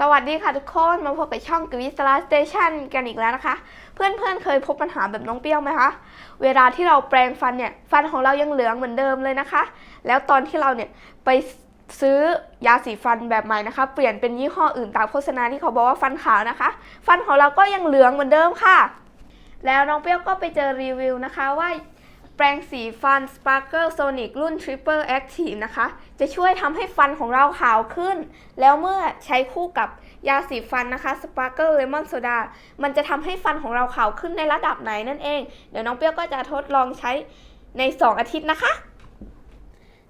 สวัสดีค่ะทุกคน มาพบกับช่องกวิสลาสเตชันกันอีกแล้วนะคะ เพื่อนๆเคยพบปัญหาแบบน้องเปรี้ยวไหมคะ เวลาที่เราแปรงฟันเนี่ย ฟันของเรายังเหลืองเหมือนเดิมเลยนะคะ แล้วตอนที่เราเนี่ยไปซื้อยาสีฟันแบบใหม่นะคะ เปลี่ยนเป็นยี่ห้ออื่นตามโฆษณาที่เขาบอกว่าฟันขาวนะคะ ฟันของเราก็ยังเหลืองเหมือนเดิมค่ะ แล้วน้องเปรี้ยวก็ไปเจอรีวิวนะคะว่า แปรงสีฟัน Sparkle Sonic รุ่น Triple Active นะคะ จะช่วยทำให้ฟันของเราขาวขึ้น แล้วเมื่อใช้คู่กับยาสีฟันนะคะ Sparkle Lemon Soda มันจะทำให้ฟันของเราขาวขึ้นในระดับไหนนั่นเอง เดี๋ยวน้องเปรี้ยวก็จะทดลองใช้ใน 2 อาทิตย์นะคะ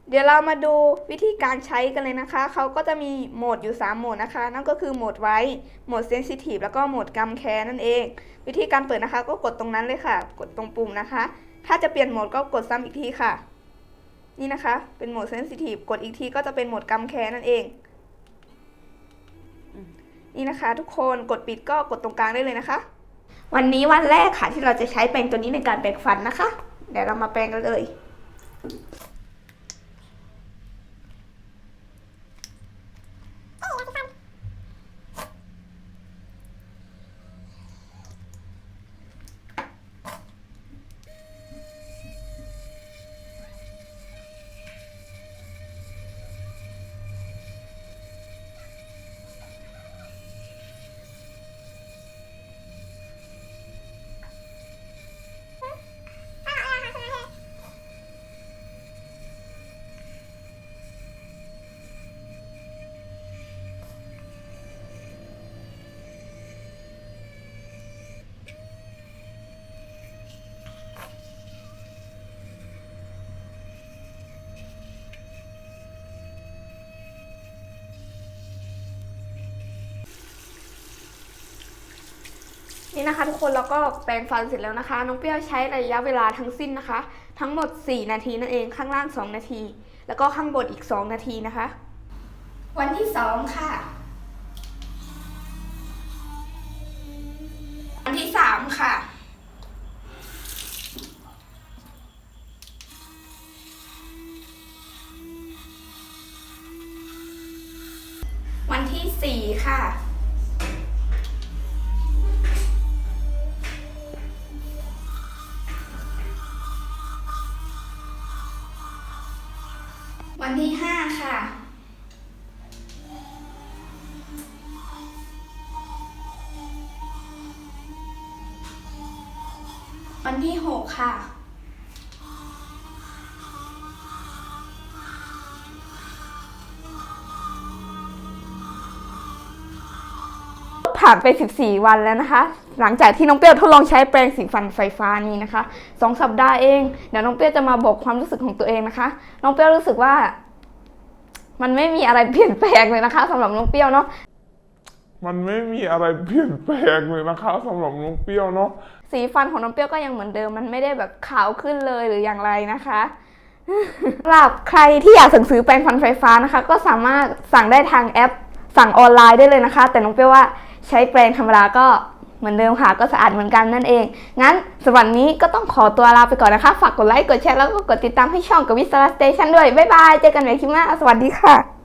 เดี๋ยวเรามาดูวิธีการใช้กันเลยนะคะ เขาก็จะมีโหมดอยู่ 3 โหมดนะคะ นั่นก็คือโหมดไว้ โหมดเซนซิทีฟแล้วก็โหมดกัมแคร์นั่นเอง วิธีการเปิดนะคะ ก็กดตรงนั้นเลยค่ะ กดตรงปุ่มนะคะ ถ้าจะเปลี่ยนโหมดก็กดซ้ำอีกทีค่ะ นี่นะคะ เป็นโหมดเซนซิทีฟกดอีกทีก็จะเป็นโหมดกัมแคร์นั่นเอง นี่นะคะ ทุกคนกดปิดก็กดตรงกลางได้เลยนะคะ วันนี้วันแรกค่ะที่เราจะใช้แปรงตัวนี้ในการแปรงฟันนะคะ เดี๋ยวเรามาแปรงกันเลย นี่นะคะ ทุกคนเราก็แปรงฟันเสร็จแล้วนะคะ น้องเปรี้ยวใช้ระยะเวลาทั้งสิ้นนะคะ ทั้งหมด 4 นาทีนั่นเองข้างล่าง 2 นาที แล้วก็ข้างบนอีก 2 นาทีนะคะ วันที่ 2 ค่ะ วันที่ 3 ค่ะ วันที่ 4 ค่ะ วันที่ห้าค่ะ วันที่หกค่ะ ผ่านไป 14 วันแล้วนะคะ หลังจากที่น้องเปรี้ยวทดลองใช้แปรงสีฟันไฟฟ้านี้นะคะสองสัปดาห์เอง เดี๋ยวน้องเปรี้ยวจะมาบอกความรู้สึกของตัวเองนะคะ น้องเปรี้ยวรู้สึกว่า มันไม่มีอะไรเปลี่ยนแปลงเลยนะคะสำหรับน้องเปรี้ยวเนาะมันไม่มีอะไรเปลี่ยนแปลงเลยนะคะสำหรับน้องเปรี้ยวเนาะสีฟันของน้องเปรี้ยวก็ยังเหมือนเดิม มันไม่ได้แบบขาวขึ้นเลยหรืออย่างไรนะคะสำหรับใครที่อยากสั่งซื้อแปรงฟันไฟฟ้านะคะ ก็สามารถสั่งได้ทางแอป สั่งออนไลน์ได้เลยนะคะ แต่น้องเปรี้ยวว่าใช้แปรงธรรมดาก็ เหมือนเดิมค่ะก็สะอาดเหมือนกันนั่นเอง งั้นสำหรับนี้ก็ต้องขอตัวลาไปก่อนนะคะ ฝากกดไลค์ กดแชร์แล้วก็กดติดตามให้ช่องกับวิสตาร์สเตชันด้วย บ๊ายบาย เจอกันใหม่คลิปหน้า สวัสดีค่ะ